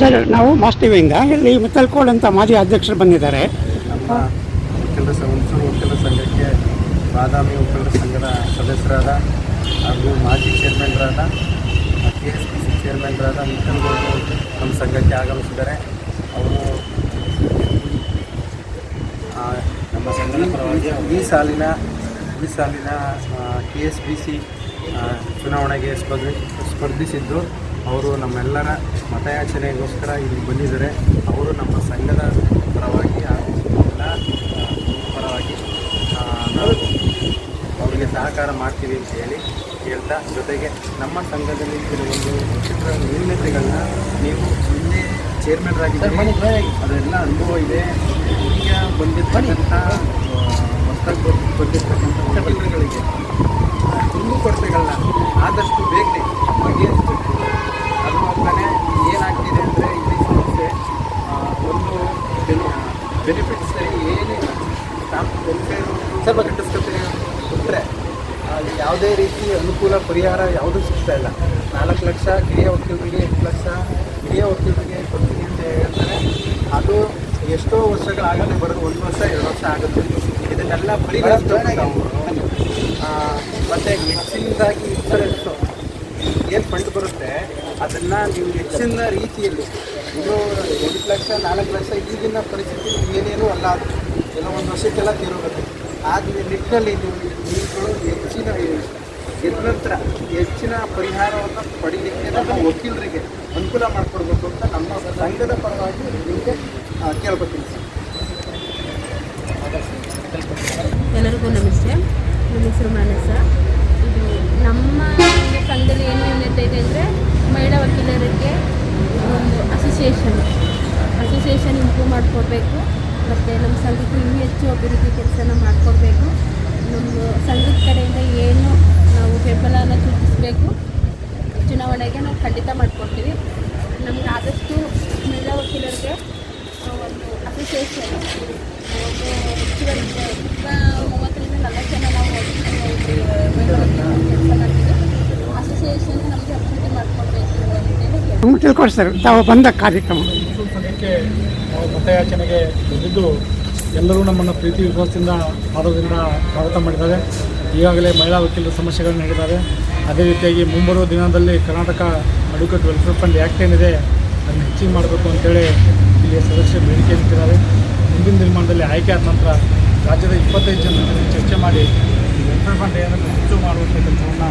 Sir, ನಾವು ಮಾಸ್ಟಿವಿಂದ ಇಲ್ಲಿ ಮಿತ್ತಲ್ಕೋಡ್ ಅಂತ ಮಾಜಿ ಅಧ್ಯಕ್ಷರು ಬಂದಿದ್ದಾರೆ. ನಮ್ಮ ಸಂಘ ಹುಣಸೂರು ಸಂಘಕ್ಕೆ ಬಾದಾಮಿ ವಕೀಲರ ಸಂಘದ ಸದಸ್ಯರಾದ ಹಾಗೂ ಮಾಜಿ ಚೇರ್ಮನ್ರಾದ ಕೆ ಎಸ್ ಪಿ ಸಿ ಚೇರ್ಮನ್ರಾದ ಮಿತ್ತಲ್ಗೌಡರು ನಮ್ಮ ಸಂಘಕ್ಕೆ ಆಗಮಿಸಿದ್ದಾರೆ. ಅವರು ನಮ್ಮ ಸಂಘದ ಪರವಾಗಿ ಈ ಸಾಲಿನ ಈ ಸಾಲಿನ ಕೆ ಎಸ್ ಬಿ ಸಿ ಚುನಾವಣೆಗೆ ಸ್ಪರ್ಧಿ, ಸ್ಪರ್ಧಿಸಿದ್ದು ಅವರು ನಮ್ಮೆಲ್ಲರ ಮತಯಾಚನೆಗೋಸ್ಕರ ಇಲ್ಲಿ ಬಂದಿದ್ದಾರೆ. ಅವರು ನಮ್ಮ ಸಂಘದ ಪರವಾಗಿ ಹಾಗೂ ಎಲ್ಲ ಪರವಾಗಿ ನಾವು ಅವರಿಗೆ ಸಹಕಾರ ಮಾಡ್ತೀವಿ ಅಂತ ಹೇಳಿ ಹೇಳ್ತಾ ಜೊತೆಗೆ ನಮ್ಮ ಸಂಘದಲ್ಲಿ ಕೆಲವೊಂದು ವಿಚಿತ್ರ ನ್ಯೂನತೆಗಳನ್ನ ನೀವು ಮುಂದೆ ಚೇರ್ಮನ್ ಆಗಿ. ಅದೆಲ್ಲ ಅನುಭವ ಇದೆ. ಈಗ ಬಂದಿರ್ತಕ್ಕಂಥ ಹೊಸದಾಗಿ ಬಂದಿರ್ತಕ್ಕಂಥ ವಕೀಲರುಗಳಿಗೆ ತುಂಬ ಕೊರತೆಗಳನ್ನ ಆದಷ್ಟು ಬೇಗನೆ ಬಗೆಹರಿಸಬೇಕು ಸ್ವಲ್ಪ ಕಟ್ಟಿಸ್ಕೊತೀನಿ ಕೊಟ್ಟರೆ ಯಾವುದೇ ರೀತಿ ಅನುಕೂಲ ಪರಿಹಾರ ಯಾವುದೂ ಸಿಗ್ತಾ ಇಲ್ಲ. ನಾಲ್ಕು ಲಕ್ಷ, ಕಿರಿಯ ವಕೀಲರಿಗೆ ಎಂಟು ಲಕ್ಷ ಹಿರಿಯ ವಕೀಲರಿಗೆ ಕೊಡ್ತೀನಿ ಅಂತ ಹೇಳ್ತಾರೆ. ಅದು ಎಷ್ಟೋ ವರ್ಷಗಳಾಗುತ್ತೆ ಬರೋದು, ಒಂದು ವರ್ಷ, ಎರಡು ವರ್ಷ ಆಗುತ್ತೆ. ಇದನ್ನೆಲ್ಲ ಪರಿಗಣಿಸ್ಬೇಕು ನಾವು. ಮತ್ತೆ ಹೆಚ್ಚಿನದಾಗಿ ಇನ್ಸೂರೆನ್ಸು ಏನು ಫಂಡ್ ಬರುತ್ತೆ, ಅದನ್ನು ನೀವು ಹೆಚ್ಚಿನ ರೀತಿಯಲ್ಲಿ ಇನ್ನೂ ಎಂಟು ಲಕ್ಷ, ನಾಲ್ಕು ಲಕ್ಷ, ಈಗಿನ ಪರಿಸ್ಥಿತಿ ಏನೇನೂ ಅಲ್ಲ ಅದು. ಒಂದು ವರ್ಷಕ್ಕೆಲ್ಲ ತೀರೋಗುತ್ತೆ. ಆದರೆ ನಿಟ್ಟಿನಲ್ಲಿ ನೀವು ಹೆಚ್ಚಿನ ಎದ್ದ ನಂತರ ಹೆಚ್ಚಿನ ಪರಿಹಾರವನ್ನು ಪಡೀಲಿಕ್ಕೆ ನಾವು ವಕೀಲರಿಗೆ ಅನುಕೂಲ ಮಾಡಿಕೊಡ್ಬೇಕು ಅಂತ ನಮ್ಮ ಸಂಘದ ಪರವಾಗಿ ನಿಮಗೆ ಕೇಳ್ಕೊತೀನಿ ಸರ್. ಎಲ್ಲರಿಗೂ ನಮಸ್ತೆ. ನನ್ನ ಹೆಸರು ಮಾನಸ. ಇದು ನಮ್ಮ ಸಂಘದಲ್ಲಿ ಏನು ನ್ಯೂನತೆ ಇದೆ ಅಂದರೆ ಮಹಿಳಾ ವಕೀಲರಿಗೆ ಒಂದು ಅಸೋಸಿಯೇಷನ್ ಅಸೋಸಿಯೇಷನ್ ಇಂಪ್ರೂವ್ ಮಾಡಿಕೊಡ್ಬೇಕು. ಮತ್ತು ನಮ್ಮ ಸಂಘಕ್ಕೆ ಇನ್ನೂ ಹೆಚ್ಚು ಅಭಿವೃದ್ಧಿ ಕೆಲಸನ ಮಾಡಿಕೊಡ್ಬೇಕು. ನಮ್ಮ ಸಂಘದ ಕಡೆಯಿಂದ ಏನು ನಾವು ಬೆಂಬಲನ ಸೂಚಿಸಬೇಕು, ಚುನಾವಣೆಗೆ ನಾವು ಖಂಡಿತ ಮಾಡಿಕೊಡ್ತೀವಿ. ನಮ್ಗೆ ಆದಷ್ಟು ಮಹಿಳಾ ವಕೀಲರಿಗೆ ಒಂದು ಅಸೋಸಿಯೇಷನ್ ಒಂದು ಹೆಚ್ಚುವರಿ ಈಗ ಮೂವತ್ತರಿಂದ ನಾವು ಅಸೋಸಿಯೇಷನ್ ನಮಗೆ ಅಭಿವೃದ್ಧಿ ತಾವು ಬಂದ ಕಾರ್ಯಕ್ರಮ. ನಾವು ಮತಯಾಚನೆಗೆ ಬಂದಿದ್ದು ಎಲ್ಲರೂ ನಮ್ಮನ್ನು ಪ್ರೀತಿ, ವಿಶ್ವಾಸದಿಂದ ಮಾಡೋದ್ರಿಂದ ಸ್ವಾಗತ ಮಾಡಿದ್ದಾರೆ. ಈಗಾಗಲೇ ಮಹಿಳಾ ವಕೀಲರ ಸಮಸ್ಯೆಗಳನ್ನು ನೀಡಿದ್ದಾರೆ ಅದೇ ರೀತಿಯಾಗಿ ಮುಂಬರುವ ದಿನದಲ್ಲಿ Karnataka advocate welfare fund act ಏನಿದೆ, ಅದನ್ನು ಹೆಚ್ಚಿಗೆ ಮಾಡಬೇಕು ಅಂತೇಳಿ ಇಲ್ಲಿ ಸದಸ್ಯರು ಬೇಡಿಕೆ ಇಟ್ಟಿದ್ದಾರೆ. ಮುಂದಿನ ದಿನಮಾನದಲ್ಲಿ ಆಯ್ಕೆ ಆದ ನಂತರ ರಾಜ್ಯದ ಇಪ್ಪತ್ತೈದು ಜನ ಚರ್ಚೆ ಮಾಡಿ ವೆಲ್ಫೇರ್ ಫಂಡ್ ಏನಾದರೂ ಹೆಚ್ಚು ಮಾಡುವಂಥ ಕೆಲಸವನ್ನು